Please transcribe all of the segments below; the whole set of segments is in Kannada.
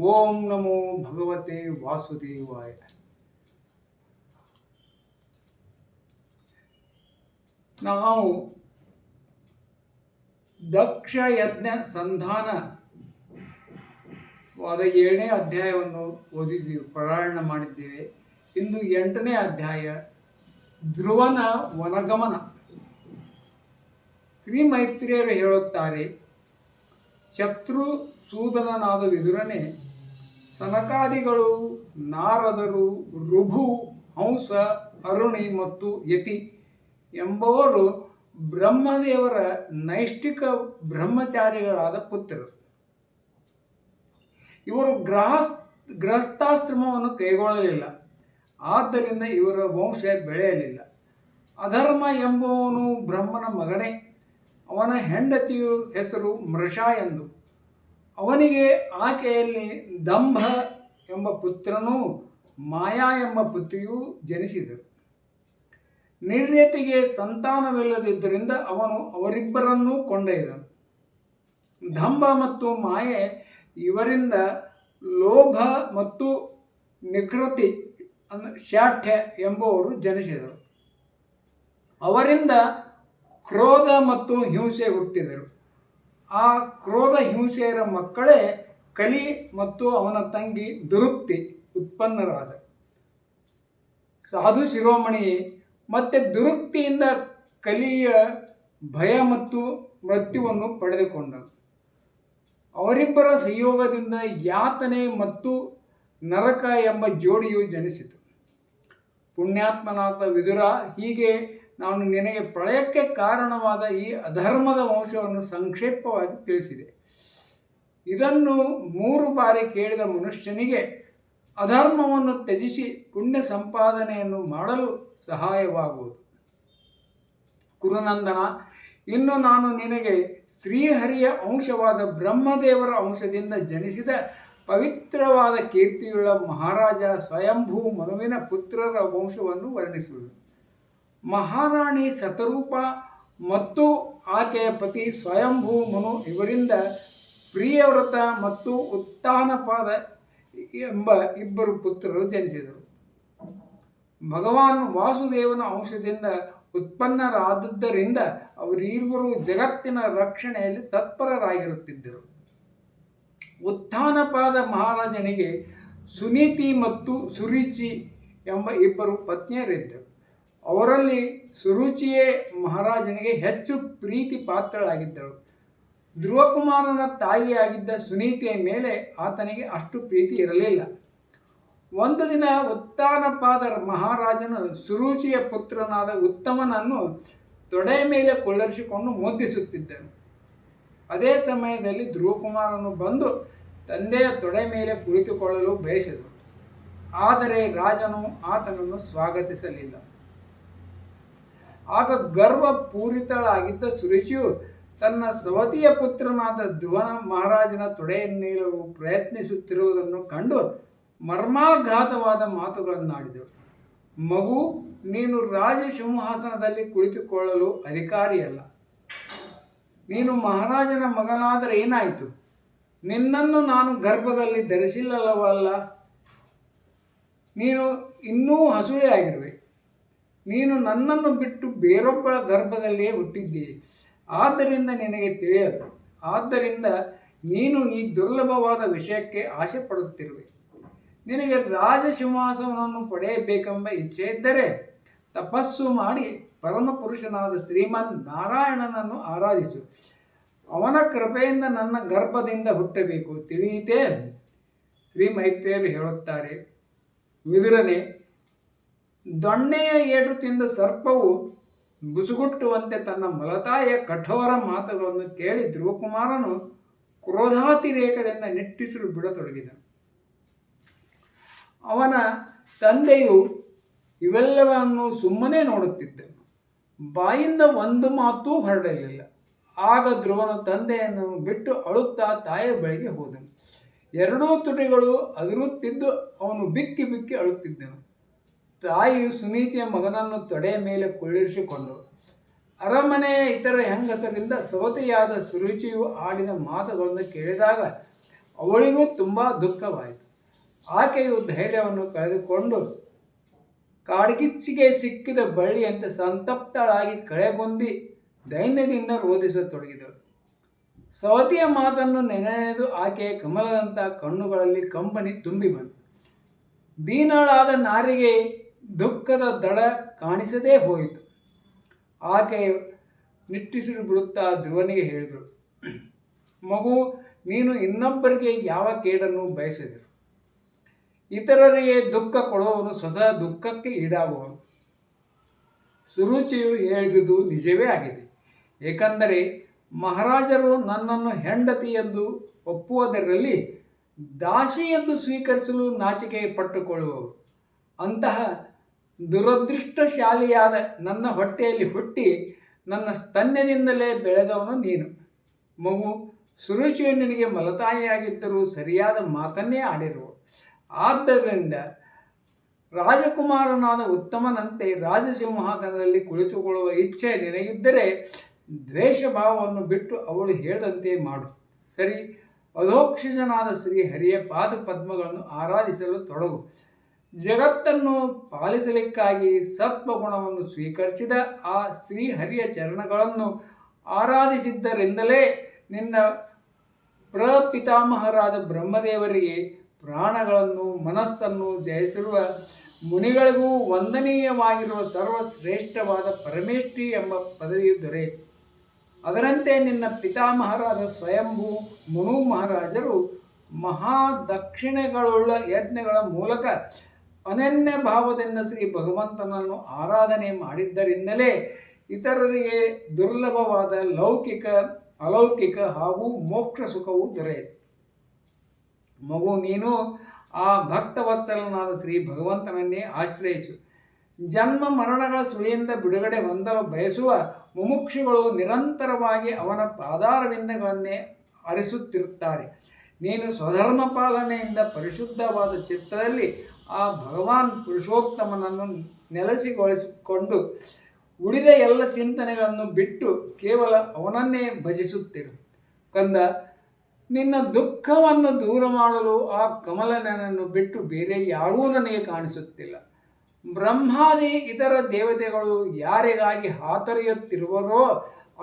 ಓಂ ನಮೋ ಭಗವತೆ ವಾಸುದೇವಾಯ. ನಾವು ದಕ್ಷ ಯಜ್ಞ ಸಂಧಾನವಾದ ಏಳನೇ ಅಧ್ಯಾಯವನ್ನು ಓದಿದ್ದೀವಿ ಪಾರಾಯಣ ಮಾಡಿದ್ದೇವೆ. ಇಂದು ಎಂಟನೇ ಅಧ್ಯಾಯ, ಧ್ರುವನ ವನಗಮನ. ಶ್ರೀ ಮೈತ್ರಿಯರು ಹೇಳುತ್ತಾರೆ, ಶತ್ರು ಸೂದನನಾದ ವಿದುರನೇ ಸನಕಾದಿಗಳು, ನಾರದರು, ರುಭು, ಹಂಸ, ಅರುಣಿ ಮತ್ತು ಯತಿ ಎಂಬವರು ಬ್ರಹ್ಮದೇವರ ನೈಷ್ಠಿಕ ಬ್ರಹ್ಮಚಾರಿಗಳಾದ ಪುತ್ರರು. ಇವರು ಗ್ರಾಸ್ ಗೃಹಸ್ಥಾಶ್ರಮವನ್ನು ಕೈಗೊಳ್ಳಲಿಲ್ಲ. ಆದ್ದರಿಂದ ಇವರ ವಂಶ ಬೆಳೆಯಲಿಲ್ಲ. ಅಧರ್ಮ ಎಂಬುವನು ಬ್ರಹ್ಮನ ಮಗನೇ. ಅವನ ಹೆಂಡತಿಯ ಹೆಸರು ಮೃಷ ಎಂದು. ಅವನಿಗೆ ಆಕೆಯಲ್ಲಿ ದಂಭ ಎಂಬ ಪುತ್ರನೂ ಮಾಯಾ ಎಂಬ ಪುತ್ರಿಯೂ ಜನಿಸಿದರು. ನಿರ್ಯತಿಗೆ ಸಂತಾನವಿಲ್ಲದಿದ್ದರಿಂದ ಅವನು ಅವರಿಬ್ಬರನ್ನೂ ಕೊಂಡೊಯ್ದನು. ದಂಭ ಮತ್ತು ಮಾಯೆ ಇವರಿಂದ ಲೋಭ ಮತ್ತು ನಿಕೃತಿ, ಅಂದ್ರೆ ಶಾಠ್ಯ ಎಂಬುವರು ಜನಿಸಿದರು. ಅವರಿಂದ ಕ್ರೋಧ ಮತ್ತು ಹಿಂಸೆ ಹುಟ್ಟಿದರು. ಆ ಕ್ರೋಧ ಹಿಂಸೆಯರ ಮಕ್ಕಳೇ ಕಲಿ ಮತ್ತು ಅವನ ತಂಗಿ ದುರುಕ್ತಿ, ಉತ್ಪನ್ನರಾದ. ಸಾಧು ಶಿರೋಮಣಿ, ಮತ್ತೆ ದುರುಕ್ತಿಯಿಂದ ಕಲಿಯ ಭಯ ಮತ್ತು ಮೃತ್ಯುವನ್ನು ಪಡೆದುಕೊಂಡನು ಅವರಿಬ್ಬರ ಸಂಯೋಗದಿಂದ ಯಾತನೆ ಮತ್ತು ನರಕ ಎಂಬ ಜೋಡಿಯು ಜನಿಸಿತು. ಪುಣ್ಯಾತ್ಮನಾದ ವಿದುರ ಹೀಗೆ ನಾನು ನಿನಗೆ ಪ್ರಳಯಕ್ಕೆ ಕಾರಣವಾದ ಈ ಅಧರ್ಮದ ವಂಶವನ್ನು ಸಂಕ್ಷೇಪವಾಗಿ ತಿಳಿಸಿದೆ. ಇದನ್ನು ಮೂರು ಬಾರಿ ಕೇಳಿದ ಮನುಷ್ಯನಿಗೆ ಅಧರ್ಮವನ್ನು ತ್ಯಜಿಸಿ ಪುಣ್ಯ ಸಂಪಾದನೆಯನ್ನು ಮಾಡಲು ಸಹಾಯವಾಗುವುದು. ಕುರುನಂದನ, ಇನ್ನು ನಾನು ನಿನಗೆ ಶ್ರೀಹರಿಯ ಅಂಶವಾದ ಬ್ರಹ್ಮದೇವರ ಅಂಶದಿಂದ ಜನಿಸಿದ ಪವಿತ್ರವಾದ ಕೀರ್ತಿಯುಳ್ಳ ಮಹಾರಾಜ ಸ್ವಯಂಭೂ ಮನುವಿನ ಪುತ್ರರ ವಂಶವನ್ನು ವರ್ಣಿಸುವುದು ಮಹಾರಾಣಿ ಸತರೂಪ ಮತ್ತು ಆಕೆಯ ಪತಿ ಸ್ವಯಂಭೂ ಮನು ಇವರಿಂದ ಪ್ರಿಯವ್ರತ ಮತ್ತು ಉತ್ಥಾನಪಾದ ಎಂಬ ಇಬ್ಬರು ಪುತ್ರರು ಜನಿಸಿದರು. ಭಗವಾನ್ ವಾಸುದೇವನ ಅಂಶದಿಂದ ಉತ್ಪನ್ನರಾದದ್ದರಿಂದ ಅವರಿರುವರು ಜಗತ್ತಿನ ರಕ್ಷಣೆಯಲ್ಲಿ ತತ್ಪರರಾಗಿರುತ್ತಿದ್ದರು. ಉತ್ಥಾನಪಾದ ಮಹಾರಾಜನಿಗೆ ಸುನೀತಿ ಮತ್ತು ಸುರುಚಿ ಎಂಬ ಇಬ್ಬರು ಪತ್ನಿಯರಿದ್ದರು. ಅವರಲ್ಲಿ ಸುರುಚಿಯೇ ಮಹಾರಾಜನಿಗೆ ಹೆಚ್ಚು ಪ್ರೀತಿ ಪಾತ್ರಳಾಗಿದ್ದಳು. ಧ್ರುವಕುಮಾರನ ತಾಯಿಯಾಗಿದ್ದ ಸುನೀತಿಯ ಮೇಲೆ ಆತನಿಗೆ ಅಷ್ಟು ಪ್ರೀತಿ ಇರಲಿಲ್ಲ. ಒಂದು ದಿನ ಉತ್ತಾನಪಾದರ ಮಹಾರಾಜನು ಸುರುಚಿಯ ಪುತ್ರನಾದ ಉತ್ತಮನನ್ನು ತೊಡೆ ಮೇಲೆ ಕೊಳ್ಳರಿಸಿಕೊಂಡು ಮುದ್ದಿಸುತ್ತಿದ್ದನು. ಅದೇ ಸಮಯದಲ್ಲಿ ಧ್ರುವಕುಮಾರನು ಬಂದು ತಂದೆಯ ತೊಡೆ ಮೇಲೆ ಕುಳಿತುಕೊಳ್ಳಲು ಬಯಸಿದರು ಆದರೆ ರಾಜನು ಆತನನ್ನು ಸ್ವಾಗತಿಸಲಿಲ್ಲ. ಆಗ ಗರ್ವ ಪೂರಿತಳಾಗಿದ್ದ ಸುರುಚಿಯು ತನ್ನ ಸವತಿಯ ಪುತ್ರನಾದ ಧ್ರುವನ ಮಹಾರಾಜನ ತೊಡೆಯನ್ನೇಳಲು ಪ್ರಯತ್ನಿಸುತ್ತಿರುವುದನ್ನು ಕಂಡು ಮರ್ಮಾಘಾತವಾದ ಮಾತುಗಳನ್ನಾಡಿದರು ಮಗು, ನೀನು ರಾಜ ಸಿಂಹಾಸನದಲ್ಲಿ ಕುಳಿತುಕೊಳ್ಳಲು ಅಧಿಕಾರಿಯಲ್ಲ. ನೀನು ಮಹಾರಾಜನ ಮಗನಾದರೆ ಏನಾಯಿತು? ನಿನ್ನನ್ನು ನಾನು ಗರ್ಭದಲ್ಲಿ ಧರಿಸಿಲ್ಲವಲ್ಲ. ನೀನು ಇನ್ನೂ ಹಸುಳೆ ಆಗಿರುವೆ. ನೀನು ನನ್ನನ್ನು ಬಿಟ್ಟು ಬೇರೊಬ್ಬರ ಗರ್ಭದಲ್ಲಿಯೇ ಹುಟ್ಟಿದ್ದೀಯ ಆದ್ದರಿಂದ ನಿನಗೆ ತಿಳಿಯದು. ಆದ್ದರಿಂದ ನೀನು ಈ ದುರ್ಲಭವಾದ ವಿಷಯಕ್ಕೆ ಆಸೆ ಪಡುತ್ತಿರುವೆ ನಿನಗೆ ರಾಜ ಸಿಂಹಾಸನವನ್ನು ಪಡೆಯಬೇಕೆಂಬ ಇಚ್ಛೆ ಇದ್ದರೆ ತಪಸ್ಸು ಮಾಡಿ ಪರಮಪುರುಷನಾದ ಶ್ರೀಮನ್ ನಾರಾಯಣನನ್ನು ಆರಾಧಿಸು. ಅವನ ಕೃಪೆಯಿಂದ ನನ್ನ ಗರ್ಭದಿಂದ ಹುಟ್ಟಬೇಕು. ತಿಳಿಯಿತೇ? ಶ್ರೀ ಮೈತ್ರಿಯರು ಹೇಳುತ್ತಾರೆ. ವಿದುರನೆ ದೊಣ್ಣೆಯ ಏಟು ತಿಂದ ಸರ್ಪವು ಬುಸುಗುಟ್ಟುವಂತೆ ತನ್ನ ಮಲತಾಯ ಕಠೋರ ಮಾತುಗಳನ್ನು ಕೇಳಿ ಧ್ರುವಕುಮಾರನು ಕ್ರೋಧಾತಿರೇಕದಿಂದ ನಿಟ್ಟಿಸಲು ಬಿಡತೊಡಗಿದನು ಅವನ ತಂದೆಯು ಇವೆಲ್ಲವನ್ನು ಸುಮ್ಮನೆ ನೋಡುತ್ತಿದ್ದನು. ಬಾಯಿಂದ ಒಂದು ಮಾತೂ ಹೊರಡಲಿಲ್ಲ. ಆಗ ಧ್ರುವನು ತಂದೆಯನ್ನು ಬಿಟ್ಟು ಅಳುತ್ತಾ ತಾಯಿಯ ಬಳಿಗೆ ಹೋದನು. ಎರಡೂ ತುಟಿಗಳು ಅದರುತ್ತಿದ್ದು ಅವನು ಬಿಕ್ಕಿ ಬಿಕ್ಕಿ ಅಳುತ್ತಿದ್ದನು. ತಾಯಿಯು ಸುನೀತಿಯ ಮಗನನ್ನು ತೊಡೆಯ ಮೇಲೆ ಕುಳ್ಳಿರಿಸಿಕೊಂಡು, ಅರಮನೆಯ ಇತರ ಹೆಂಗಸರಿಂದ ಸವತಿಯಾದ ಸುರುಚಿಯು ಆಡಿದ ಮಾತುಗಳನ್ನು ಕೇಳಿದಾಗ ಅವಳಿಗೂ ತುಂಬ ದುಃಖವಾಯಿತು. ಆಕೆಯು ಧೈರ್ಯವನ್ನು ಕಳೆದುಕೊಂಡು ಕಾಡ್ಗಿಚ್ಚಿಗೆ ಸಿಕ್ಕಿದ ಬಳ್ಳಿಯಂತೆ ಸಂತಪ್ತಳಾಗಿ ಕಳೆಗೊಂದಿ ದೈನ್ಯದಿಂದ ರೋಧಿಸತೊಡಗಿದಳು ಸವತಿಯ ಮಾತನ್ನು ನೆನೆದು ಆಕೆಯ ಕಮಲದಂಥ ಕಣ್ಣುಗಳಲ್ಲಿ ಕಂಬನಿ ತುಂಬಿ ಬಂತು. ದೀನಳಾದ ನಾರಿಗೆ ದುಃಖದ ದಡ ಕಾಣಿಸದೇ ಹೋಯಿತು. ಆಕೆ ನಿಟ್ಟಿಸಿರು ಬಿಡುತ್ತಾ ಧ್ರುವನಿಗೆ ಹೇಳಿದರು ಮಗು, ನೀನು ಇನ್ನೊಬ್ಬರಿಗೆ ಯಾವ ಕೇಡನ್ನು ಬಯಸಿದರು ಇತರರಿಗೆ ದುಃಖ ಕೊಡುವವನು ಸ್ವತಃ ದುಃಖಕ್ಕೆ ಈಡಾಗುವನು. ಸುರುಚಿಯು ಹೇಳಿದುದು ನಿಜವೇ ಆಗಿದೆ. ಏಕೆಂದರೆ ಮಹಾರಾಜರು ನನ್ನನ್ನು ಹೆಂಡತಿ ಎಂದು ಒಪ್ಪುವುದರಲ್ಲಿ ದಾಸಿ ಎಂದು ಸ್ವೀಕರಿಸಲು ನಾಚಿಕೆ ಪಟ್ಟುಕೊಳ್ಳುವವರು ಅಂತಹ ದುರದೃಷ್ಟಶಾಲಿಯಾದ ನನ್ನ ಹೊಟ್ಟೆಯಲ್ಲಿ ಹುಟ್ಟಿ ನನ್ನ ಸ್ತನ್ಯದಿಂದಲೇ ಬೆಳೆದವನು ನೀನು. ಮಗು, ಸುರುಚಿಯು ನಿನಗೆ ಮಲತಾಯಿಯಾಗಿದ್ದರೂ ಸರಿಯಾದ ಮಾತನ್ನೇ ಆಡಿರುವ ಆದ್ದರಿಂದ ರಾಜಕುಮಾರನಾದ ಉತ್ತಮನಂತೆ ರಾಜಸಿಂಹಾಸನದಲ್ಲಿ ಕುಳಿತುಕೊಳ್ಳುವ ಇಚ್ಛೆ ನಿನಗಿದ್ದರೆ ದ್ವೇಷ ಭಾವವನ್ನು ಬಿಟ್ಟು ಅವಳು ಹೇಳಿದಂತೆ ಮಾಡು. ಸರಿ ಅಧೋಕ್ಷಿಜನಾದ ಶ್ರೀ ಹರಿಯ ಪಾದ ಪದ್ಮಗಳನ್ನು ಆರಾಧಿಸಲು ತೊಡಗು. ಜಗತ್ತನ್ನು ಪಾಲಿಸಲಿಕ್ಕಾಗಿ ಸತ್ವಗುಣವನ್ನು ಸ್ವೀಕರಿಸಿದ ಆ ಶ್ರೀಹರಿಯ ಚರಣಗಳನ್ನು ಆರಾಧಿಸಿದ್ದರಿಂದಲೇ ನಿನ್ನ ಪ್ರಪಿತಾಮಹರಾದ ಬ್ರಹ್ಮದೇವರಿಗೆ ಪ್ರಾಣಗಳನ್ನು, ಮನಸ್ಸನ್ನು ಜಯಿಸಿರುವ ಮುನಿಗಳಿಗೂ ವಂದನೀಯವಾಗಿರುವ ಸರ್ವಶ್ರೇಷ್ಠವಾದ ಪರಮೇಷ್ಠಿ ಎಂಬ ಪದವಿಯು ದೊರೆಯಿತು. ಅದರಂತೆ ನಿನ್ನ ಪಿತಾಮಹರಾದ ಸ್ವಯಂಭೂ ಮುನು ಮಹಾರಾಜರು ಮಹಾದಕ್ಷಿಣೆಗಳುಳ್ಳ ಯಜ್ಞಗಳ ಮೂಲಕ ಅನನ್ಯ ಭಾವದಿಂದ ಶ್ರೀ ಭಗವಂತನನ್ನು ಆರಾಧನೆ ಮಾಡಿದ್ದರಿಂದಲೇ ಇತರರಿಗೆ ದುರ್ಲಭವಾದ ಲೌಕಿಕ, ಅಲೌಕಿಕ ಹಾಗೂ ಮೋಕ್ಷ ಸುಖವು ದೊರೆಯಿತು ಮಗು ನೀನು ಆ ಭಕ್ತವತ್ಸಲನಾದ ಶ್ರೀ ಭಗವಂತನನ್ನೇ ಆಶ್ರಯಿಸು. ಜನ್ಮ ಮರಣಗಳ ಸುಳಿಯಿಂದ ಬಿಡುಗಡೆ ಹೊಂದಲು ಬಯಸುವ ಮುಮುಕ್ಷುಗಳು ನಿರಂತರವಾಗಿ ಅವನ ಪಾದಾರವಿಂದಗಳನ್ನೇ ಅರಿಸುತ್ತಿರುತ್ತಾರೆ. ನೀನು ಸ್ವಧರ್ಮ ಪಾಲನೆಯಿಂದ ಪರಿಶುದ್ಧವಾದ ಚಿತ್ರದಲ್ಲಿ ಆ ಭಗವಾನ್ ಪುರುಷೋತ್ತಮನನ್ನು ನೆಲೆಸಿಗೊಳಿಸಿಕೊಂಡು ಉಳಿದ ಎಲ್ಲ ಚಿಂತನೆಗಳನ್ನು ಬಿಟ್ಟು ಕೇವಲ ಅವನನ್ನೇ ಭಜಿಸುತ್ತಿರು ಕಂದ, ನಿನ್ನ ದುಃಖವನ್ನು ದೂರ ಮಾಡಲು ಆ ಕಮಲನನ್ನು ಬಿಟ್ಟು ಬೇರೆ ಯಾರೂ ನನಗೆ ಕಾಣಿಸುತ್ತಿಲ್ಲ. ಬ್ರಹ್ಮಾದಿ ಇತರ ದೇವತೆಗಳು ಯಾರಿಗಾಗಿ ಹಾತೊರೆಯುತ್ತಿರುವರೋ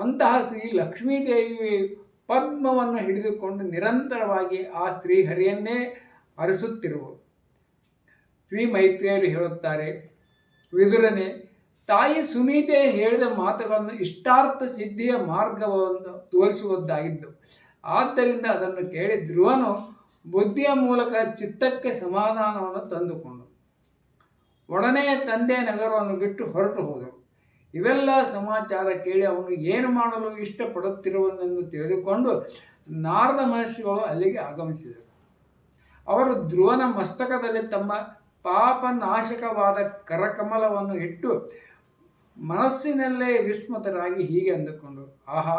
ಅಂತಹ ಶ್ರೀ ಲಕ್ಷ್ಮೀದೇವಿ ಪದ್ಮವನ್ನು ಹಿಡಿದುಕೊಂಡು ನಿರಂತರವಾಗಿ ಆ ಶ್ರೀಹರಿಯನ್ನೇ ಅರಸುತ್ತಿರುವರು. ಶ್ರೀ ಮೈತ್ರಿಯರು ಹೇಳುತ್ತಾರೆ, ವಿದುರನೆ, ತಾಯಿ ಸುನೀತೆ ಹೇಳಿದ ಮಾತುಗಳನ್ನು ಇಷ್ಟಾರ್ಥ ಸಿದ್ಧಿಯ ಮಾರ್ಗವನ್ನು ತೋರಿಸುವುದಾಗಿದ್ದು, ಆದ್ದರಿಂದ ಅದನ್ನು ಕೇಳಿ ಧ್ರುವನು ಬುದ್ಧಿಯ ಮೂಲಕ ಚಿತ್ತಕ್ಕೆ ಸಮಾಧಾನವನ್ನು ತಂದುಕೊಂಡು ಒಡನೆಯ ತಂದೆಯ ನಗರವನ್ನು ಬಿಟ್ಟು ಹೊರಟು ಹೋದನು. ಇವೆಲ್ಲ ಸಮಾಚಾರ ಕೇಳಿ ಅವನು ಏನು ಮಾಡಲು ಇಷ್ಟಪಡುತ್ತಿರುವನೆಂದು ತಿಳಿದುಕೊಂಡು ನಾರದ ಮಹರ್ಷಿಗಳು ಅಲ್ಲಿಗೆ ಆಗಮಿಸಿದರು. ಅವರು ಧ್ರುವನ ಮಸ್ತಕದಲ್ಲಿ ತಮ್ಮ ಪಾಪನಾಶಕವಾದ ಕರಕಮಲವನ್ನು ಇಟ್ಟು ಮನಸ್ಸಿನಲ್ಲೇ ವಿಸ್ಮತರಾಗಿ ಹೀಗೆ ಅಂದುಕೊಂಡರು. ಆಹಾ,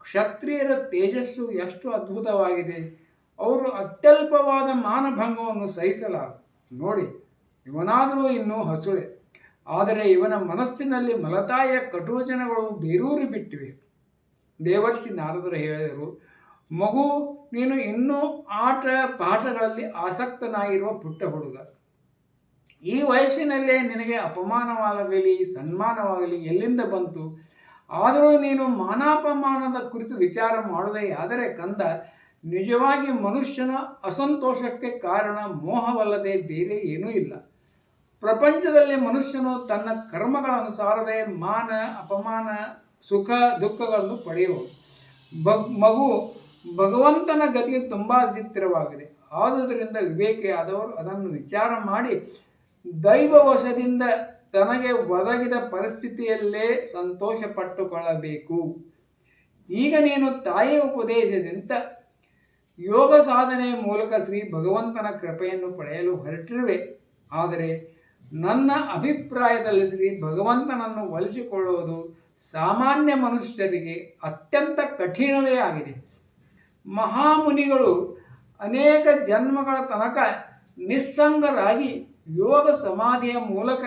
ಕ್ಷತ್ರಿಯರ ತೇಜಸ್ಸು ಎಷ್ಟು ಅದ್ಭುತವಾಗಿದೆ. ಅವರು ಅತ್ಯಲ್ಪವಾದ ಮಾನಭಂಗವನ್ನು ಸಹಿಸಲಾರ ನೋಡಿ, ಇವನಾದರೂ ಇನ್ನೂ ಹಸುಳೆ. ಆದರೆ ಇವನ ಮನಸ್ಸಿನಲ್ಲಿ ಮಲತಾಯ ಕಟೋಚನಗಳು ಬೇರೂರಿ ಬಿಟ್ಟಿವೆ. ದೇವರ್ಷಿ ನಾರದರು ಹೇಳಿದರು, ಮಗು, ನೀನು ಇನ್ನೂ ಆಟ ಪಾಠಗಳಲ್ಲಿ ಆಸಕ್ತನಾಗಿರುವ ಪುಟ್ಟ ಹುಡುಗ. ಈ ವಯಸ್ಸಿನಲ್ಲೇ ನಿನಗೆ ಅಪಮಾನವಾಗಲಿ, ಸನ್ಮಾನವಾಗಲಿ ಎಲ್ಲಿಂದ ಬಂತು? ಆದರೂ ನೀನು ಮಾನಾಪಮಾನದ ಕುರಿತು ವಿಚಾರ ಮಾಡದೇ ಆದರೆ ಕಂದ, ನಿಜವಾಗಿ ಮನುಷ್ಯನ ಅಸಂತೋಷಕ್ಕೆ ಕಾರಣ ಮೋಹವಲ್ಲದೆ ಬೇರೆ ಏನೂ ಇಲ್ಲ. ಪ್ರಪಂಚದಲ್ಲಿ ಮನುಷ್ಯನು ತನ್ನ ಕರ್ಮಗಳ ಅನುಸಾರವೇ ಮಾನ, ಅಪಮಾನ, ಸುಖ, ದುಃಖಗಳನ್ನು ಪಡೆಯುವುದು ಬಗ್ ಮಗು ಭಗವಂತನ ಗತಿ ತುಂಬ ಚಿತ್ರವಾಗಿದೆ ಆದುದರಿಂದ ವಿವೇಕಿಯಾದವರು ಅದನ್ನು ವಿಚಾರ ಮಾಡಿ ದೈವವಶದಿಂದ ತನಗೆ ಒದಗಿದ ಪರಿಸ್ಥಿತಿಯಲ್ಲೇ ಸಂತೋಷ ಪಟ್ಟುಕೊಳ್ಳಬೇಕು ಈಗ ನೀನು ತಾಯಿಯ ಉಪದೇಶದಿಂದ ಯೋಗ ಸಾಧನೆಯ ಮೂಲಕ ಶ್ರೀ ಭಗವಂತನ ಕೃಪೆಯನ್ನು ಪಡೆಯಲು ಹೊರಟಿರುವೆ. ಆದರೆ ನನ್ನ ಅಭಿಪ್ರಾಯದಲ್ಲಿ ಶ್ರೀ ಭಗವಂತನನ್ನು ಒಲಿಸಿಕೊಳ್ಳುವುದು ಸಾಮಾನ್ಯ ಮನುಷ್ಯರಿಗೆ ಅತ್ಯಂತ ಕಠಿಣವೇ ಆಗಿದೆ. ಮಹಾಮುನಿಗಳು ಅನೇಕ ಜನ್ಮಗಳ ತನಕ ನಿಸ್ಸಂಗರಾಗಿ ಯೋಗ ಸಮಾಧಿಯ ಮೂಲಕ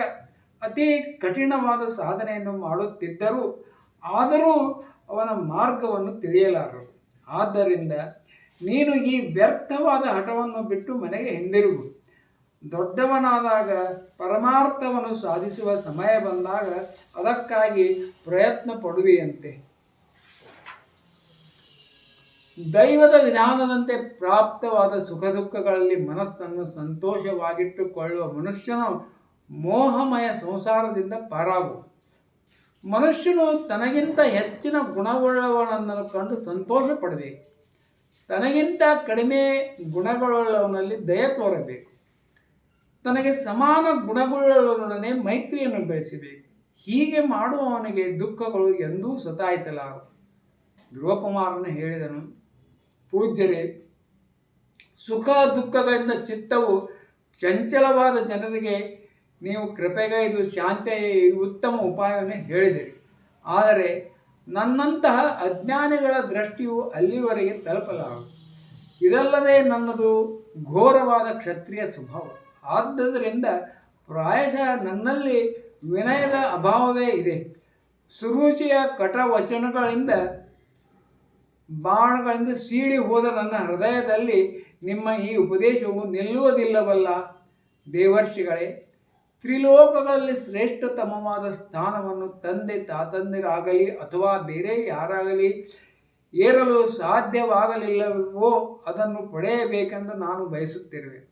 ಅತಿ ಕಠಿಣವಾದ ಸಾಧನೆಯನ್ನು ಮಾಡುತ್ತಿದ್ದರು. ಆದರೂ ಅವನ ಮಾರ್ಗವನ್ನು ತಿಳಿಯಲಾರರು. ಆದ್ದರಿಂದ ನೀನು ಈ ವ್ಯರ್ಥವಾದ ಹಠವನ್ನು ಬಿಟ್ಟು ಮನೆಗೆ ಹಿಂದಿರುಗು. ದೊಡ್ಡವನಾದಾಗ ಪರಮಾರ್ಥವನ್ನು ಸಾಧಿಸುವ ಸಮಯ ಬಂದಾಗ ಅದಕ್ಕಾಗಿ ಪ್ರಯತ್ನ ಪಡುವೆಯಂತೆ. ದೈವದ ವಿಧಾನದಂತೆ ಪ್ರಾಪ್ತವಾದ ಸುಖ ದುಃಖಗಳಲ್ಲಿ ಮನಸ್ಸನ್ನು ಸಂತೋಷವಾಗಿಟ್ಟುಕೊಳ್ಳುವ ಮನುಷ್ಯನ ಮೋಹಮಯ ಸಂಸಾರದಿಂದ ಪಾರಾಗು ಮನುಷ್ಯನು ತನಗಿಂತ ಹೆಚ್ಚಿನ ಗುಣವುಳ್ಳವನನ್ನು ಕಂಡು ಸಂತೋಷ ಪಡಬೇಕು ತನಗಿಂತ ಕಡಿಮೆ ಗುಣಗಳುಳ್ಳವನಲ್ಲಿ ದಯ ತೋರಬೇಕು. ತನಗೆ ಸಮಾನ ಗುಣಗಳುಳ್ಳವನೊಡನೆ ಮೈತ್ರಿಯನ್ನು ಬೆಳೆಸಬೇಕು. ಹೀಗೆ ಮಾಡುವವನಿಗೆ ದುಃಖಗಳು ಎಂದೂ ಸತಾಯಿಸಲಾರು. ಧ್ರುವಕುಮಾರನು ಹೇಳಿದನು, ಪೂಜ್ಯರೇ, ಸುಖ ದುಃಖಗಳಿಂದ ಚಿತ್ತವು ಚಂಚಲವಾದ ಜನರಿಗೆ ನೀವು ಕೃಪೆಗೈದು ಶಾಂತಿಯ ಉತ್ತಮ ಉಪಾಯವನ್ನು ಹೇಳಿದಿರಿ. ಆದರೆ ನನ್ನಂತಹ ಅಜ್ಞಾನಿಗಳ ದೃಷ್ಟಿಯು ಅಲ್ಲಿವರೆಗೆ ತಲುಪಲಾರದು ಇದಲ್ಲದೆ ನನ್ನದು ಘೋರವಾದ ಕ್ಷತ್ರಿಯ ಸ್ವಭಾವ. ಆದ್ದರಿಂದ ಪ್ರಾಯಶಃ ನನ್ನಲ್ಲಿ ವಿನಯದ ಅಭಾವವೇ ಇದೆ. ಸುರುಚಿಯ ಕಟವಚನಗಳಿಂದ ಬಾಣಗಳಿಂದ ಸೀಳಿ ಹೋದ ನನ್ನ ಹೃದಯದಲ್ಲಿ ನಿಮ್ಮ ಈ ಉಪದೇಶವು ನಿಲ್ಲುವುದಿಲ್ಲವಲ್ಲ. ದೇವರ್ಷಿಗಳೇ, ತ್ರಿಲೋಕಗಳಲ್ಲಿ ಶ್ರೇಷ್ಠತಮವಾದ ಸ್ಥಾನವನ್ನು ತಂದೆ ತಾತಂದಿರಾಗಲಿ ಅಥವಾ ಬೇರೆ ಯಾರಾಗಲಿ ಏರಲು ಸಾಧ್ಯವಾಗಲಿಲ್ಲವೋ ಅದನ್ನು ಪಡೆಯಬೇಕೆಂದು ನಾನು ಬಯಸುತ್ತಿರುವೆ.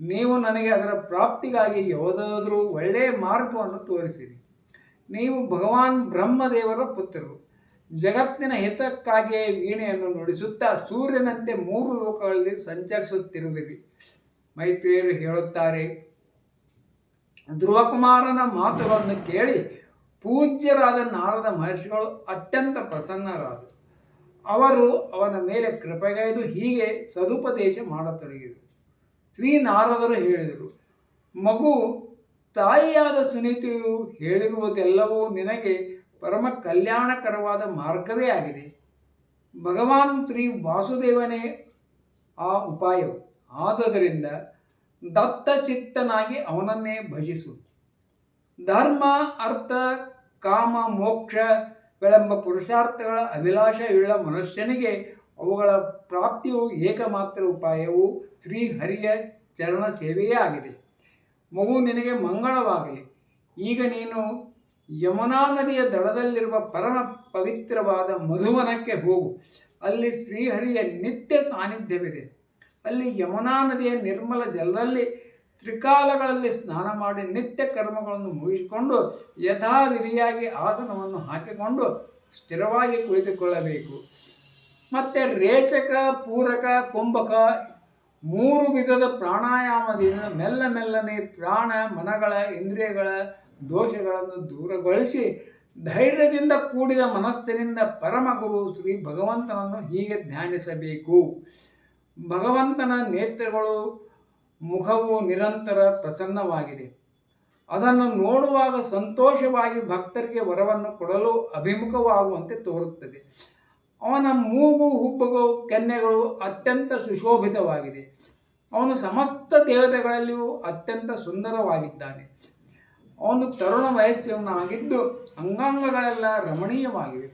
ನೀವು ನನಗೆ ಅದರ ಪ್ರಾಪ್ತಿಗಾಗಿ ಯಾವುದಾದರೂ ಒಳ್ಳೆಯ ಮಾರ್ಗವನ್ನು ತೋರಿಸಿರಿ. ನೀವು ಭಗವಾನ್ ಬ್ರಹ್ಮದೇವರ ಪುತ್ರರು. ಜಗತ್ತಿನ ಹಿತಕ್ಕಾಗಿಯೇ ವೀಣೆಯನ್ನು ನುಡಿಸುತ್ತಾ ಸೂರ್ಯನಂತೆ ಮೂರು ಲೋಕಗಳಲ್ಲಿ ಸಂಚರಿಸುತ್ತಿರುವಿರಿ. ಮೈತ್ರಿಯರು ಹೇಳುತ್ತಾರೆ, ಧ್ರುವಕುಮಾರನ ಮಾತುಗಳನ್ನು ಕೇಳಿ ಪೂಜ್ಯರಾದ ನಾರದ ಮಹರ್ಷಿಗಳು ಅತ್ಯಂತ ಪ್ರಸನ್ನರಾದರು. ಅವರು ಅವನ ಮೇಲೆ ಕೃಪೆಗೈದು ಹೀಗೆ ಸದುಪದೇಶ ಮಾಡತೊಡಗಿದರು. ಶ್ರೀ ನಾರದರು ಹೇಳಿದರು, ಮಗು, ತಾಯಿಯಾದ ಸುನೀತೆಯು ಹೇಳಿರುವುದೆಲ್ಲವೂ ನಿನಗೆ ಪರಮ ಕಲ್ಯಾಣಕರವಾದ ಮಾರ್ಗವೇ ಆಗಿದೆ. ಭಗವಾನ್ ಶ್ರೀ ವಾಸುದೇವನೇ ಆ ಉಪಾಯವು. ಆದುದರಿಂದ ದತ್ತಚಿತ್ತನಾಗಿ ಅವನನ್ನೇ ಭಜಿಸು. ಧರ್ಮ, ಅರ್ಥ, ಕಾಮ ಮೋಕ್ಷಗಳೆಂಬ ಪುರುಷಾರ್ಥಗಳ ಅಭಿಲಾಷೆಯುಳ್ಳ ಮನುಷ್ಯನಿಗೆ ಅವುಗಳ ಪ್ರಾಪ್ತಿಯು ಏಕಮಾತ್ರ ಉಪಾಯವು ಶ್ರೀಹರಿಯ ಚರಣ ಸೇವೆಯೇ ಆಗಿದೆ. ಮಗು ನಿನಗೆ ಮಂಗಳವಾಗಲಿ. ಈಗ ನೀನು ಯಮುನಾ ನದಿಯ ದಡದಲ್ಲಿರುವ ಪರಮ ಪವಿತ್ರವಾದ ಮಧುವನಕ್ಕೆ ಹೋಗು. ಅಲ್ಲಿ ಶ್ರೀಹರಿಯ ನಿತ್ಯ ಸಾನ್ನಿಧ್ಯವಿದೆ. ಅಲ್ಲಿ ಯಮುನಾ ನದಿಯ ನಿರ್ಮಲ ಜಲದಲ್ಲಿ ತ್ರಿಕಾಲಗಳಲ್ಲಿ ಸ್ನಾನ ಮಾಡಿ ನಿತ್ಯ ಕರ್ಮಗಳನ್ನು ಮುಗಿಸಿಕೊಂಡು ಯಥಾವಿಧಿಯಾಗಿ ಆಸನವನ್ನು ಹಾಕಿಕೊಂಡು ಸ್ಥಿರವಾಗಿ ಕುಳಿತುಕೊಳ್ಳಬೇಕು. ಮತ್ತು ರೇಚಕ, ಪೂರಕ ಕುಂಭಕ ಮೂರು ವಿಧದ ಪ್ರಾಣಾಯಾಮದಿಂದ ಮೆಲ್ಲ ಮೆಲ್ಲನೆ ಪ್ರಾಣ, ಮನಗಳ, ಇಂದ್ರಿಯಗಳ ದೋಷಗಳನ್ನು ದೂರಗೊಳಿಸಿ ಧೈರ್ಯದಿಂದ ಕೂಡಿದ ಮನಸ್ಸಿನಿಂದ ಪರಮಗುರು ಶ್ರೀ ಭಗವಂತನನ್ನು ಹೀಗೆ ಧ್ಯಾನಿಸಬೇಕು. ಭಗವಂತನ ನೇತ್ರಗಳು ಮುಖವು ನಿರಂತರ ಪ್ರಸನ್ನವಾಗಿದೆ. ಅದನ್ನು ನೋಡುವಾಗ ಸಂತೋಷವಾಗಿ ಭಕ್ತರಿಗೆ ವರವನ್ನು ಕೊಡಲು ಅಭಿಮುಖವಾಗುವಂತೆ ತೋರುತ್ತದೆ. ಅವನ ಮೂಗು, ಹುಬ್ಬುಗಳು, ಕೆನ್ನೆಗಳು ಅತ್ಯಂತ ಸುಶೋಭಿತವಾಗಿದೆ. ಅವನು ಸಮಸ್ತ ದೇವತೆಗಳಲ್ಲಿಯೂ ಅತ್ಯಂತ ಸುಂದರವಾಗಿದ್ದಾನೆ. ಅವನು ತರುಣ ವಯಸ್ಸಿನವನಾಗಿದ್ದು ಅಂಗಾಂಗಗಳೆಲ್ಲ ರಮಣೀಯವಾಗಿವೆ.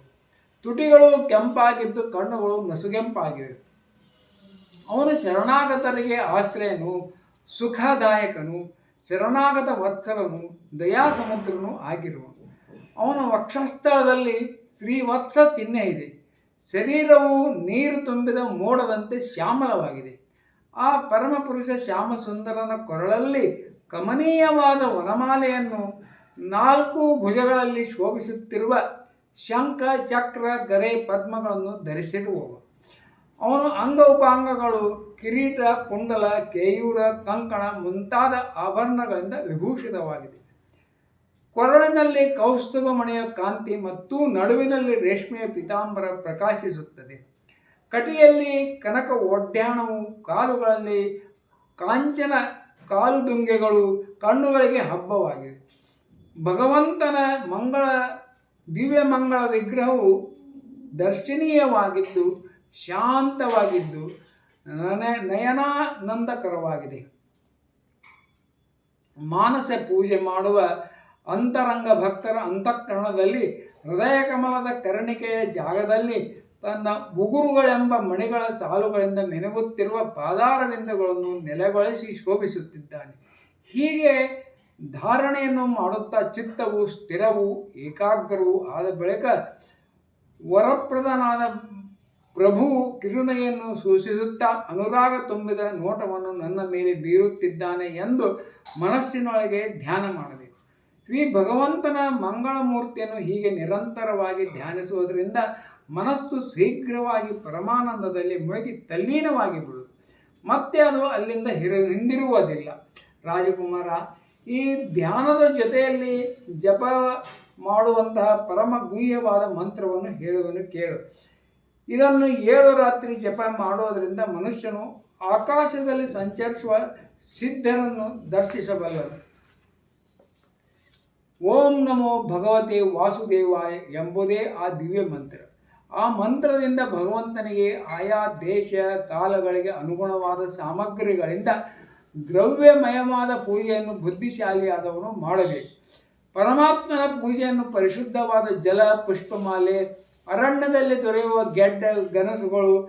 ತುಟಿಗಳು ಕೆಂಪಾಗಿದ್ದು ಕಣ್ಣುಗಳು ನಸುಗೆಂಪಾಗಿವೆ. ಅವನು ಶರಣಾಗತರಿಗೆ ಆಶ್ರಯನು, ಸುಖದಾಯಕನು, ಶರಣಾಗತ ವತ್ಸಲನು, ದಯಾಸಮುದ್ರನು ಆಗಿರುವನು. ಅವನ ವಕ್ಷಸ್ಥಳದಲ್ಲಿ ಶ್ರೀವತ್ಸ ಚಿಹ್ನೆ ಇದೆ. ಶರೀರವು ನೀರು ತುಂಬಿದ ಮೋಡದಂತೆ ಶ್ಯಾಮಲವಾಗಿದೆ. ಆ ಪರಮಪುರುಷ ಶ್ಯಾಮಸುಂದರನ ಕೊರಳಲ್ಲಿ ಕಮನೀಯವಾದ ವನಮಾಲೆಯನ್ನು ನಾಲ್ಕು ಭುಜಗಳಲ್ಲಿ ಶೋಭಿಸುತ್ತಿರುವ ಶಂಖ, ಚಕ್ರ, ಗರೆ ಪದ್ಮಗಳನ್ನು ಧರಿಸಿರುವವ. ಅವನು ಅಂಗ ಉಪಾಂಗಗಳು, ಕಿರೀಟ, ಕುಂಡಲ, ಕೇಯೂರ, ಕಂಕಣ ಮುಂತಾದ ಆಭರಣಗಳಿಂದ ವಿಭೂಷಿತವಾಗಿದೆ. ಕೊರಳಿನಲ್ಲಿ ಕೌಸ್ತುಭ ಮಣೆಯ ಕಾಂತಿ ಮತ್ತು ನಡುವಿನಲ್ಲಿ ರೇಷ್ಮೆಯ ಪಿತಾಂಬರ ಪ್ರಕಾಶಿಸುತ್ತದೆ. ಕಟಿಯಲ್ಲಿ ಕನಕ ಒಡ್ಯಾಣವು, ಕಾಲುಗಳಲ್ಲಿ ಕಾಂಚನ ಕಾಲುದುಂಗೆಗಳು, ಕಣ್ಣುಗಳಿಗೆ ಹಬ್ಬವಾಗಿದೆ ಭಗವಂತನ ಮಂಗಳ, ದಿವ್ಯ ಮಂಗಳ ವಿಗ್ರಹವು ದರ್ಶನೀಯವಾಗಿದ್ದು, ಶಾಂತವಾಗಿದ್ದು, ನನ, ನಯನಾನಂದಕರವಾಗಿದೆ. ಮಾನಸ ಪೂಜೆ ಮಾಡುವ ಅಂತರಂಗ ಭಕ್ತರ ಅಂತಃಕರಣದಲ್ಲಿ ಹೃದಯ ಕಮಲದ ಕರ್ಣಿಕೆಯ ಜಾಗದಲ್ಲಿ ತನ್ನ ಉಗುರುಗಳೆಂಬ ಮಣಿಗಳ ಸಾಲುಗಳಿಂದ ಮೆನುಗುತ್ತಿರುವ ಪಾದಾರವಿಂದಗಳನ್ನು ನೆಲೆಗೊಳಿಸಿ ಶೋಭಿಸುತ್ತಿದ್ದಾನೆ. ಹೀಗೆ ಧಾರಣೆಯನ್ನು ಮಾಡುತ್ತಾ ಚಿತ್ತವು ಸ್ಥಿರವು ಏಕಾಗ್ರವು ಆದ ಬಳಿಕ ವರಪ್ರದನಾದ ಪ್ರಭು ಕಿರುನೆಯನ್ನು ಸೂಚಿಸುತ್ತಾ ಅನುರಾಗ ತುಂಬಿದ ನೋಟವನ್ನು ನನ್ನ ಮೇಲೆ ಬೀರುತ್ತಿದ್ದಾನೆ ಎಂದು ಮನಸ್ಸಿನೊಳಗೆ ಧ್ಯಾನ ಮಾಡಬೇಕು ಶ್ರೀ ಭಗವಂತನ ಮಂಗಳ ಮೂರ್ತಿಯನ್ನು ಹೀಗೆ ನಿರಂತರವಾಗಿ ಧ್ಯಾನಿಸುವುದರಿಂದ ಮನಸ್ಸು ಶೀಘ್ರವಾಗಿ ಪರಮಾನಂದದಲ್ಲಿ ಮುಳುಗಿ ತಲ್ಲೀನವಾಗಿ ಬಿಡುತ್ತೆ ಮತ್ತೆ ಅದು ಅಲ್ಲಿಂದ ಹಿರ ಹಿಂದಿರುವುದಿಲ್ಲ ರಾಜಕುಮಾರ, ಈ ಧ್ಯಾನದ ಜೊತೆಯಲ್ಲಿ ಜಪ ಮಾಡುವಂತಹ ಪರಮ ಗುಹ್ಯವಾದ ಮಂತ್ರವನ್ನು ಹೇಳುವನು ಕೇಳು. ಇದನ್ನು ಏಳು ರಾತ್ರಿ ಜಪ ಮಾಡೋದರಿಂದ ಮನುಷ್ಯನು ಆಕಾಶದಲ್ಲಿ ಸಂಚರಿಸುವ ಸಿದ್ಧರನ್ನು ದರ್ಶಿಸಬಲ್ಲನು. ಓಂ ನಮೋ ಭಗವತೆ ವಾಸುದೇವಾಯ ಎಂಬುದೇ ಆ ದಿವ್ಯ ಮಂತ್ರ. ಆ ಮಂತ್ರದಿಂದ ಭಗವಂತನಿಗೆ ಆಯಾ ದೇಶ ಕಾಲಗಳಿಗೆ ಅನುಗುಣವಾದ ಸಾಮಗ್ರಿಗಳಿಂದ ದ್ರವ್ಯಮಯವಾದ ಪೂಜೆಯನ್ನು ಬುದ್ಧಿಶಾಲಿಯಾದವನು ಮಾಡಬೇಕು. ಪರಮಾತ್ಮನ ಪೂಜೆಯನ್ನು ಪರಿಶುದ್ಧವಾದ ಜಲ, ಪುಷ್ಪಮಾಲೆ, ಅರಣ್ಯದಲ್ಲಿ ದೊರೆಯುವ ಗೆಡ್ಡ ಗನಸುಗಳು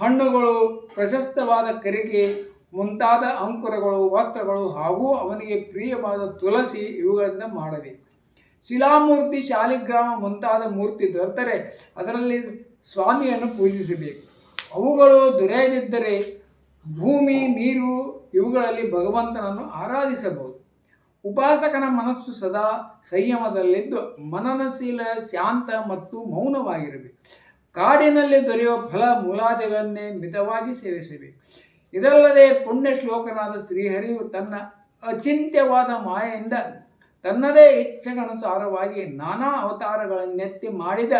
ಹಣ್ಣುಗಳು, ಪ್ರಶಸ್ತವಾದ ಕರಿಗೆ ಮುಂತಾದ ಅಂಕುರಗಳು, ವಸ್ತ್ರಗಳು ಹಾಗೂ ಅವನಿಗೆ ಪ್ರಿಯವಾದ ತುಳಸಿ ಇವುಗಳಿಂದ ಮಾಡಬೇಕು. ಶಿಲಾಮೂರ್ತಿ ಶಾಲಿಗ್ರಾಮ ಮುಂತಾದ ಮೂರ್ತಿ ದೊರೆತರೆ, ಅದರಲ್ಲಿ ಸ್ವಾಮಿಯನ್ನು ಪೂಜಿಸಬೇಕು. ಅವುಗಳು ದೊರೆಯದಿದ್ದರೆ ಭೂಮಿ, ನೀರು ಇವುಗಳಲ್ಲಿ ಭಗವಂತನನ್ನು ಆರಾಧಿಸಬಹುದು. ಉಪಾಸಕನ ಮನಸ್ಸು ಸದಾ ಸಂಯಮದಲ್ಲಿದ್ದು ಮನನಶೀಲ, ಶಾಂತ ಮತ್ತು ಮೌನವಾಗಿರಬೇಕು. ಕಾಡಿನಲ್ಲಿ ದೊರೆಯುವ ಫಲ, ಮೂಲಾದಿಗಳನ್ನೇ ಮಿತವಾಗಿ ಸೇವಿಸಬೇಕು. ಇದಲ್ಲದೆ ಪುಣ್ಯ ಶ್ಲೋಕನಾದ ಶ್ರೀಹರಿಯು ತನ್ನ ಅಚಿಂತ್ಯವಾದ ಮಾಯೆಯಿಂದ ತನ್ನದೇ ಇಚ್ಛೆಗನುಸಾರವಾಗಿ ನಾನಾ ಅವತಾರಗಳನ್ನೆತ್ತಿ ಮಾಡಿದ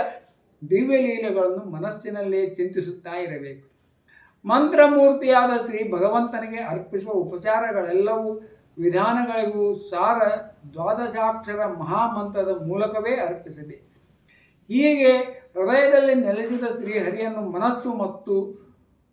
ದಿವ್ಯ ಲೀಲೆಗಳನ್ನು ಮನಸ್ಸಿನಲ್ಲೇ ಚಿಂತಿಸುತ್ತಾ ಇರಬೇಕು. ಮಂತ್ರಮೂರ್ತಿಯಾದ ಶ್ರೀ ಭಗವಂತನಿಗೆ ಅರ್ಪಿಸುವ ಉಪಚಾರಗಳೆಲ್ಲವೂ ವಿಧಾನಗಳಿಗೂ ಸಾರ ದ್ವಾದಶಾಕ್ಷರ ಮಹಾಮಂತ್ರದ ಮೂಲಕವೇ ಅರ್ಪಿಸಬೇಕು ಹೀಗೆ ಹೃದಯದಲ್ಲಿ ನೆಲೆಸಿದ ಶ್ರೀಹರಿಯನ್ನು ಮನಸ್ಸು ಮತ್ತು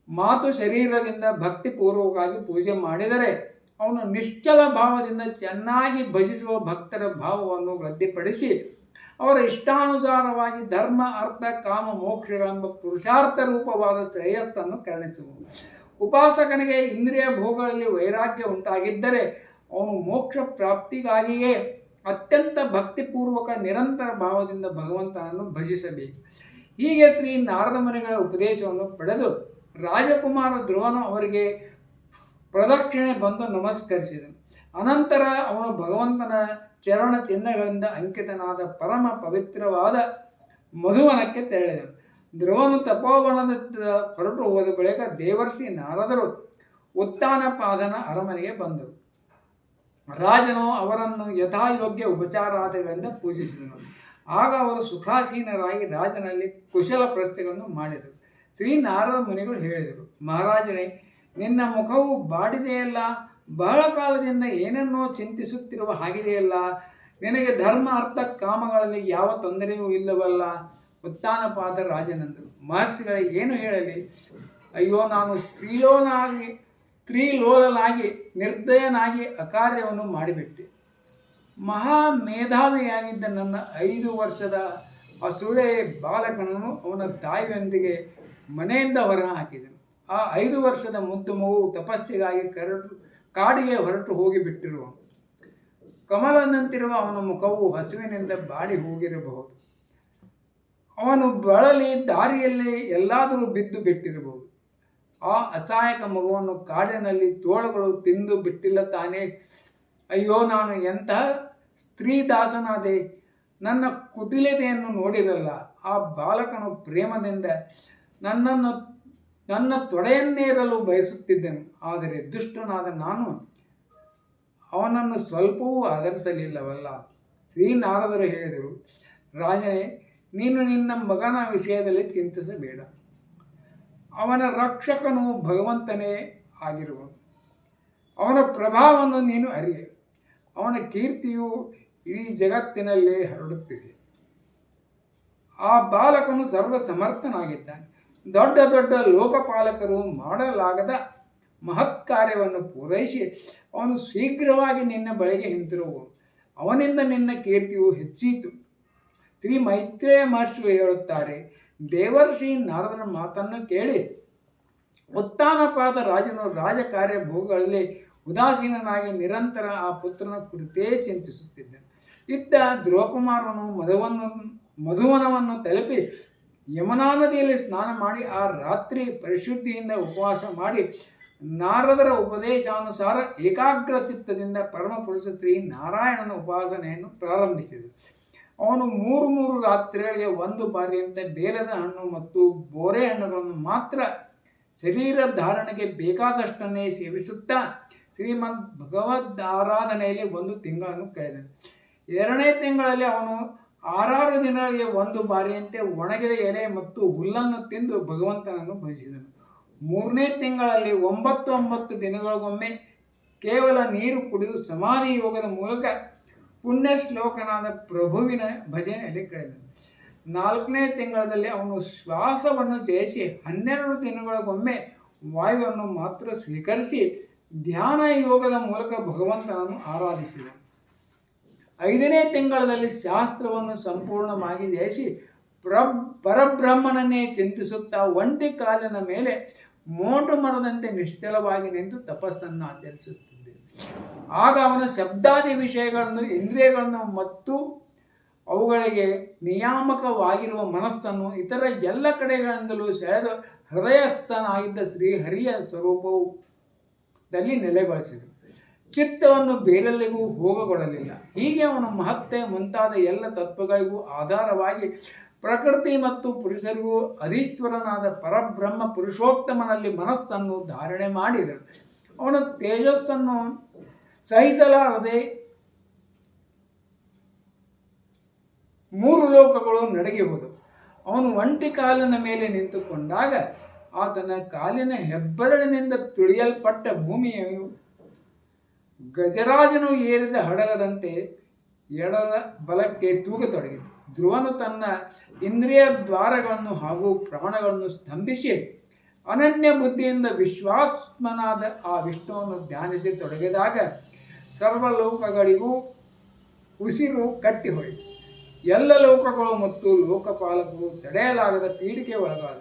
ಮಾತು ಶರೀರದಿಂದ ಭಕ್ತಿಪೂರ್ವಕವಾಗಿ ಪೂಜೆ ಮಾಡಿದರೆ ಅವನು ನಿಶ್ಚಲ ಭಾವದಿಂದ ಚೆನ್ನಾಗಿ ಭಜಿಸುವ ಭಕ್ತರ ಭಾವವನ್ನು ವೃದ್ಧಿಪಡಿಸಿ ಅವರ ಇಷ್ಟಾನುಸಾರವಾಗಿ ಧರ್ಮ, ಅರ್ಥ, ಕಾಮ ಮೋಕ್ಷಗಳೆಂಬ ಪುರುಷಾರ್ಥ ರೂಪವಾದ ಶ್ರೇಯಸ್ಸನ್ನು ಕರುಣಿಸುವುದು ಉಪಾಸಕನಿಗೆ ಇಂದ್ರಿಯ ಭೋಗಗಳಲ್ಲಿ ವೈರಾಗ್ಯ ಉಂಟಾಗಿದ್ದರೆ ಅವನು ಮೋಕ್ಷ ಪ್ರಾಪ್ತಿಗಾಗಿಯೇ ಅತ್ಯಂತ ಭಕ್ತಿಪೂರ್ವಕ ನಿರಂತರ ಭಾವದಿಂದ ಭಗವಂತನನ್ನು ಭಜಿಸಬೇಕು. ಹೀಗೆ ಶ್ರೀ ನಾರದ ಮುನಿಗಳ ಉಪದೇಶವನ್ನು ಪಡೆದು ರಾಜಕುಮಾರ ಧ್ರುವನು ಅವರಿಗೆ ಪ್ರದಕ್ಷಿಣೆ ಬಂದು ನಮಸ್ಕರಿಸಿದನು. ಅನಂತರ ಅವನು ಭಗವಂತನ ಚರಣ ಚಿಹ್ನಗಳಿಂದ ಅಂಕಿತನಾದ ಪರಮ ಪವಿತ್ರವಾದ ಮಧುವನಕ್ಕೆ ತೆರಳಿದನು. ಧ್ರುವನು ತಪೋವನದ ಹೊರಟು ಹೋದ ಬಳಿಕ ದೇವರ್ಷಿ ನಾರದರು ಉತ್ಥಾನಪಾದನ ಅರಮನೆಗೆ ಬಂದರು. ರಾಜನು ಅವರನ್ನು ಯಥಾಯೋಗ್ಯ ಉಪಚಾರಾದಿಗಳಿಂದ ಪೂಜಿಸಿದನು. ಆಗ ಅವರು ಸುಖಾಸೀನರಾಗಿ ರಾಜನಲ್ಲಿ ಕುಶಲ ಪ್ರಶ್ನೆಗಳನ್ನು ಮಾಡಿದರು. ಶ್ರೀ ನಾರದ ಮುನಿಗಳು ಹೇಳಿದರು ಮಹಾರಾಜನೇ ನಿನ್ನ ಮುಖವು ಬಾಡಿದೆಯಲ್ಲ ಬಹಳ ಕಾಲದಿಂದ ಏನನ್ನೋ ಚಿಂತಿಸುತ್ತಿರುವ ಹಾಗಿದೆಯಲ್ಲ ನಿನಗೆ ಧರ್ಮ, ಅರ್ಥ, ಕಾಮಗಳಲ್ಲಿ ಯಾವ ತೊಂದರೆಯೂ ಇಲ್ಲವಲ್ಲ? ಉತ್ತಾನಪಾದ ರಾಜನಂದರು ಮಹರ್ಷಿಗಳಿಗೆ ಏನು ಹೇಳಲಿ? ಅಯ್ಯೋ, ನಾನು ಸ್ತ್ರೀಲೋನಾಗಿ, ಸ್ತ್ರೀಲೋಲನಾಗಿ, ನಿರ್ದಯನಾಗಿ ಅಕಾರ್ಯವನ್ನು ಮಾಡಿಬಿಟ್ಟೆ. ಮಹಾ ಮೇಧಾವಿಯಾಗಿದ್ದ ನನ್ನ ಐದು ವರ್ಷದ ಅಸುಳೆ ಬಾಲಕನನ್ನು ಅವನ ತಾಯಿಯೊಂದಿಗೆ ಮನೆಯಿಂದ ಹೊರ ಹಾಕಿದನು ಆ ಐದು ವರ್ಷದ ಮುದ್ದು ಮಗು ತಪಸ್ಸಿಗಾಗಿ ಕರಟು ಕಾಡಿಗೆ ಹೊರಟು ಹೋಗಿಬಿಟ್ಟಿರುವ ಕಮಲನಂತಿರುವ ಅವನ ಮುಖವು ಹಸುವಿನಿಂದ ಬಾಡಿ ಹೋಗಿರಬಹುದು. ಅವನು ಬಳಲಿ ದಾರಿಯಲ್ಲಿ ಎಲ್ಲಾದರೂ ಬಿದ್ದು ಬಿಟ್ಟಿರಬಹುದು. ಆ ಅಸಹಾಯಕ ಮಗುವನ್ನು ಕಾಡಿನಲ್ಲಿ ತೋಳುಗಳು ತಿಂದು ಬಿಟ್ಟಿಲ್ಲ ತಾನೇ. ಅಯ್ಯೋ, ನಾನು ಎಂತಹ ಸ್ತ್ರೀ ದಾಸನಾದೆ. ನನ್ನ ಕುಟಿಲತೆಯನ್ನು ನೋಡಿರಲ್ಲ. ಆ ಬಾಲಕನು ಪ್ರೇಮದಿಂದ ನನ್ನನ್ನು, ನನ್ನ ತೊಡೆಯನ್ನೇರಲು ಬಯಸುತ್ತಿದ್ದೆನು. ಆದರೆ ದುಷ್ಟನಾದ ನಾನು ಅವನನ್ನು ಸ್ವಲ್ಪವೂ ಆಧರಿಸಲಿಲ್ಲವಲ್ಲ. ಶ್ರೀನಾರದರು ಹೇಳಿದರು, ರಾಜನೇ, ನೀನು ನಿನ್ನ ಮಗನ ವಿಷಯದಲ್ಲಿ ಚಿಂತಿಸಬೇಡ. ಅವನ ರಕ್ಷಕನು ಭಗವಂತನೇ ಆಗಿರುವನು. ಅವನ ಪ್ರಭಾವವನ್ನು ನೀನು ಅರಿಯ. ಅವನ ಕೀರ್ತಿಯು ಇಡೀ ಜಗತ್ತಿನಲ್ಲೇ ಹರಡುತ್ತಿದೆ. ಆ ಬಾಲಕನು ಸರ್ವ ಸಮರ್ಥನಾಗಿದ್ದಾನೆ ದೊಡ್ಡ ದೊಡ್ಡ ಲೋಕಪಾಲಕರು ಮಾಡಲಾಗದ ಮಹತ್ ಕಾರ್ಯವನ್ನು ಪೂರೈಸಿ ಅವನು ಶೀಘ್ರವಾಗಿ ನಿನ್ನ ಬಳಿಗೆ ಹಿಂತಿರುಗುವನು ಅವನಿಂದ ನಿನ್ನ ಕೀರ್ತಿಯು ಹೆಚ್ಚಿತು. ಶ್ರೀ ಮೈತ್ರೇಯ ಮಹರ್ಷಿಗಳು ಹೇಳುತ್ತಾರೆ ದೇವರ್ಷಿ ನಾರದನ ಮಾತನ್ನು ಕೇಳಿ. ಉತ್ತಾನಪಾದ ರಾಜನು ರಾಜಕಾರ್ಯ ಭೋಗಗಳಲ್ಲಿ ಉದಾಸೀನನಾಗಿ ನಿರಂತರ ಆ ಪುತ್ರನ ಕುರಿತೇ ಚಿಂತಿಸುತ್ತಿದ್ದನು ಇತ್ತ ಧ್ರುವಕುಮಾರನು ಮಧುವನ್ನು ಮಧುವನವನ್ನು ತಲುಪಿ ಯಮುನಾ ನದಿಯಲ್ಲಿ ಸ್ನಾನ ಮಾಡಿ ಆ ರಾತ್ರಿ ಪರಿಶುದ್ಧಿಯಿಂದ ಉಪವಾಸ ಮಾಡಿ ನಾರದರ ಉಪದೇಶಾನುಸಾರ ಏಕಾಗ್ರ ಚಿತ್ತದಿಂದ ಪರಮಪುರುಷ ಶ್ರೀ ನಾರಾಯಣನ ಉಪಾಸನೆಯನ್ನು ಪ್ರಾರಂಭಿಸಿದರು. ಅವನು ಮೂರು ಮೂರು ರಾತ್ರಿಗಳಿಗೆ ಒಂದು ಬಾರಿಯಂತೆ ಬೇಲದ ಹಣ್ಣು ಮತ್ತು ಬೋರೆ ಹಣ್ಣುಗಳನ್ನು ಮಾತ್ರ ಶರೀರ ಧಾರಣೆಗೆ ಬೇಕಾದಷ್ಟನ್ನೇ ಸೇವಿಸುತ್ತಾ ಶ್ರೀಮದ್ ಭಗವದ್ ಆರಾಧನೆಯಲ್ಲಿ ಒಂದು ತಿಂಗಳನ್ನು ಕಳೆದನು. ಎರಡನೇ ತಿಂಗಳಲ್ಲಿ ಅವನು ಆರಾರು ದಿನಗಳಿಗೆ ಒಂದು ಬಾರಿಯಂತೆ ಒಣಗಿದ ಎಲೆ ಮತ್ತು ಹುಲ್ಲನ್ನು ತಿಂದು ಭಗವಂತನನ್ನು ಭಜಿಸಿದನು. ಮೂರನೇ ತಿಂಗಳಲ್ಲಿ ಒಂಬತ್ತು ಒಂಬತ್ತು ದಿನಗಳಿಗೊಮ್ಮೆ ಕೇವಲ ನೀರು ಕುಡಿದು ಸಮಾಧಿ ಯೋಗದ ಮೂಲಕ ಪುಣ್ಯ ಶ್ಲೋಕನಾದ ಪ್ರಭುವಿನ ಭಜನೆಯಲ್ಲಿ ಕಳೆದನು. ನಾಲ್ಕನೇ ತಿಂಗಳಲ್ಲಿ ಅವನು ಶ್ವಾಸವನ್ನು ಜಯಿಸಿ ಹನ್ನೆರಡು ದಿನಗಳಿಗೊಮ್ಮೆ ವಾಯುವನ್ನು ಮಾತ್ರ ಸ್ವೀಕರಿಸಿ ಧ್ಯಾನ ಯೋಗದ ಮೂಲಕ ಭಗವಂತನನ್ನು ಆರಾಧಿಸಿದನು. ಐದನೇ ತಿಂಗಳಲ್ಲಿ ಶಾಸ್ತ್ರವನ್ನು ಸಂಪೂರ್ಣವಾಗಿ ಜಯಿಸಿ ಪ್ರ ಪರಬ್ರಹ್ಮನನ್ನೇ ಚಿಂತಿಸುತ್ತಾ ಒಂಟಿ ಕಾಲಿನ ಮೇಲೆ ಮೋಟು ಮರದಂತೆ ನಿಶ್ಚಲವಾಗಿ ನಿಂತು ತಪಸ್ಸನ್ನು ಆಚರಿಸುತ್ತಿದ್ದೆ. ಆಗ ಅವನ ಶಬ್ದಾದಿ ವಿಷಯಗಳನ್ನು, ಇಂದ್ರಿಯಗಳನ್ನು ಮತ್ತು ಅವುಗಳಿಗೆ ನಿಯಾಮಕವಾಗಿರುವ ಮನಸ್ಸನ್ನು ಇತರ ಎಲ್ಲ ಕಡೆಗಳಿಂದಲೂ ಸೆಳೆದು ಹೃದಯಸ್ಥನಾಗಿದ್ದ ಶ್ರೀಹರಿಯ ಸ್ವರೂಪವು ದಲ್ಲಿ ನೆಲೆಗೊಳಿಸಿದರು ಚಿತ್ತವನ್ನು ಬೇರೆಲ್ಲಿಗೂ ಹೋಗಗೊಡಲಿಲ್ಲ ಹೀಗೆ ಅವನು ಮಹತ್ತೆ ಮುಂತಾದ ಎಲ್ಲ ತತ್ವಗಳಿಗೂ ಆಧಾರವಾಗಿ ಪ್ರಕೃತಿ ಮತ್ತು ಪುರುಷರಿಗೂ ಅಧೀಶ್ವರನಾದ ಪರಬ್ರಹ್ಮ ಪುರುಷೋತ್ತಮನಲ್ಲಿ ಮನಸ್ಸನ್ನು ಧಾರಣೆ ಮಾಡಿದರು ಅವನ ತೇಜಸ್ಸನ್ನು ಸಹಿಸಲಾರದೆ ಮೂರು ಲೋಕಗಳು ನಡಗಿ ಹೋದವು. ಅವನು ಒಂಟಿ ಕಾಲಿನ ಮೇಲೆ ನಿಂತುಕೊಂಡಾಗ ಆತನ ಕಾಲಿನ ಹೆಬ್ಬೆರಳಿನಿಂದ ತುಳಿಯಲ್ಪಟ್ಟ ಭೂಮಿಯು ಗಜರಾಜನು ಏರಿದ ಹಡಗದಂತೆ ಎಡದ ಬಲಕ್ಕೆ ತೂಗತೊಡಗಿತು ಧ್ರುವನು ತನ್ನ ಇಂದ್ರಿಯ ದ್ವಾರಗಳನ್ನು ಹಾಗೂ ಪ್ರಾಣಗಳನ್ನು ಸ್ತಂಭಿಸಿ ಅನನ್ಯ ಬುದ್ಧಿಯಿಂದ ವಿಶ್ವಾತ್ಮನಾದ ಆ ವಿಷ್ಣುವನ್ನು ಧ್ಯಾನಿಸಿ ತೊಡಗಿದಾಗ ಸರ್ವಲೋಕಗಳಿಗೂ ಉಸಿರು ಕಟ್ಟಿಹೊಯಿತು ಎಲ್ಲ ಲೋಕಗಳು ಮತ್ತು ಲೋಕಪಾಲಕರು ತಡೆಯಲಾಗದ ಪೀಡಿಕೆ ಒಳಗಾದ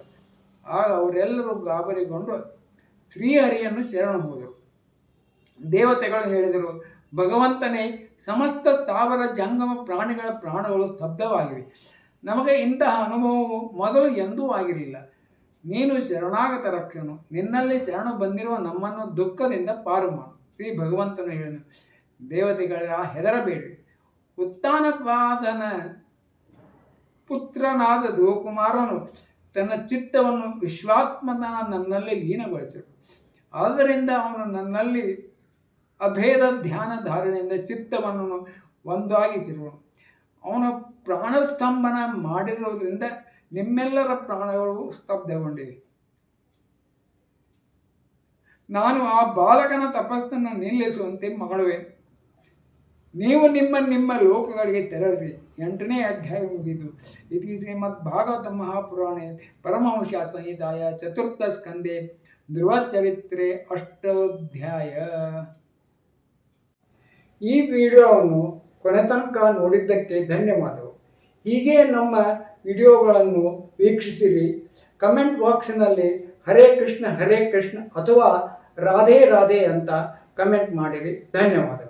ಆಗ ಅವರೆಲ್ಲರೂ ಗಾಬರಿಗೊಂಡು ಶ್ರೀಹರಿಯನ್ನು ಶರಣ ಹೋದರು. ದೇವತೆಗಳು ಹೇಳಿದರು, ಭಗವಂತನೇ, ಸಮಸ್ತ ಸ್ಥಾವರ ಜಂಗಮ ಪ್ರಾಣಿಗಳ ಪ್ರಾಣಗಳು ಸ್ತಬ್ಧವಾಗಿವೆ. ನಮಗೆ ಇಂತಹ ಅನುಭವವು ಮೊದಲು ಎಂದೂ ಆಗಿರಲಿಲ್ಲ. ನೀನು ಶರಣಾಗತ ರಕ್ಷಣು, ನಿನ್ನಲ್ಲಿ ಶರಣು ಬಂದಿರುವ ನಮ್ಮನ್ನು ದುಃಖದಿಂದ ಪಾರು ಮಾಡು. ಶ್ರೀ ಭಗವಂತನು ಹೇಳಿದನು, ದೇವತೆಗಳ, ಹೆದರಬೇಡಿ. ಉತ್ತಾನಪಾದನ ಪುತ್ರನಾದ ಧ್ರುವಕುಮಾರನು ತನ್ನ ಚಿತ್ತವನ್ನು ವಿಶ್ವಾತ್ಮನ ನನ್ನಲ್ಲಿ ಲೀನಗೊಳಿಸಿದರು ಆದ್ದರಿಂದ ಅವನು ನನ್ನಲ್ಲಿ ಅಭೇದ ಧ್ಯಾನ ಧಾರಣೆಯಿಂದ ಚಿತ್ತವನ್ನು ಒಂದಾಗಿಸಿರುವನು. ಅವನ ಪ್ರಾಣಸ್ತಂಭನ ಮಾಡಿರುವುದರಿಂದ ನಿಮ್ಮೆಲ್ಲರ ಪ್ರಾಣಗಳು ಸ್ತಬ್ಧಗೊಂಡಿವೆ. ನಾನು ಆ ಬಾಲಕನ ತಪಸ್ಸನ್ನು ನಿಲ್ಲಿಸುವಂತೆ ಮಾಡುವೆ. ನೀವು ನಿಮ್ಮ ನಿಮ್ಮ ಲೋಕಗಳಿಗೆ ತೆರಳಿರಿ. ಎಂಟನೇ ಅಧ್ಯಾಯ ಮುಗಿದು. ಇತಿ ಶ್ರೀಮದ್ ಭಾಗವತ ಮಹಾಪುರಾಣೆ ಪರಮಹಂಶ ಸಂಹಿತಾಯ ಚತುರ್ಥ ಸ್ಕಂದೆ ಧ್ರುವ ಚರಿತ್ರೆ ಅಷ್ಟೋಧ್ಯಾಯ. ಈ ವಿಡಿಯೋವನ್ನು ಕೊನೆ ತನಕ ನೋಡಿದ್ದಕ್ಕೆ ಧನ್ಯವಾದಗಳು. ಹೀಗೆ ನಮ್ಮ ವಿಡಿಯೋಗಳನ್ನು ವೀಕ್ಷಿಸಿರಿ. ಕಮೆಂಟ್ ಬಾಕ್ಸ್ನಲ್ಲಿ ಹರೇ ಕೃಷ್ಣ ಹರೇ ಕೃಷ್ಣ ಅಥವಾ ರಾಧೆ ರಾಧೆ ಅಂತ ಕಮೆಂಟ್ ಮಾಡಿರಿ. ಧನ್ಯವಾದಗಳು.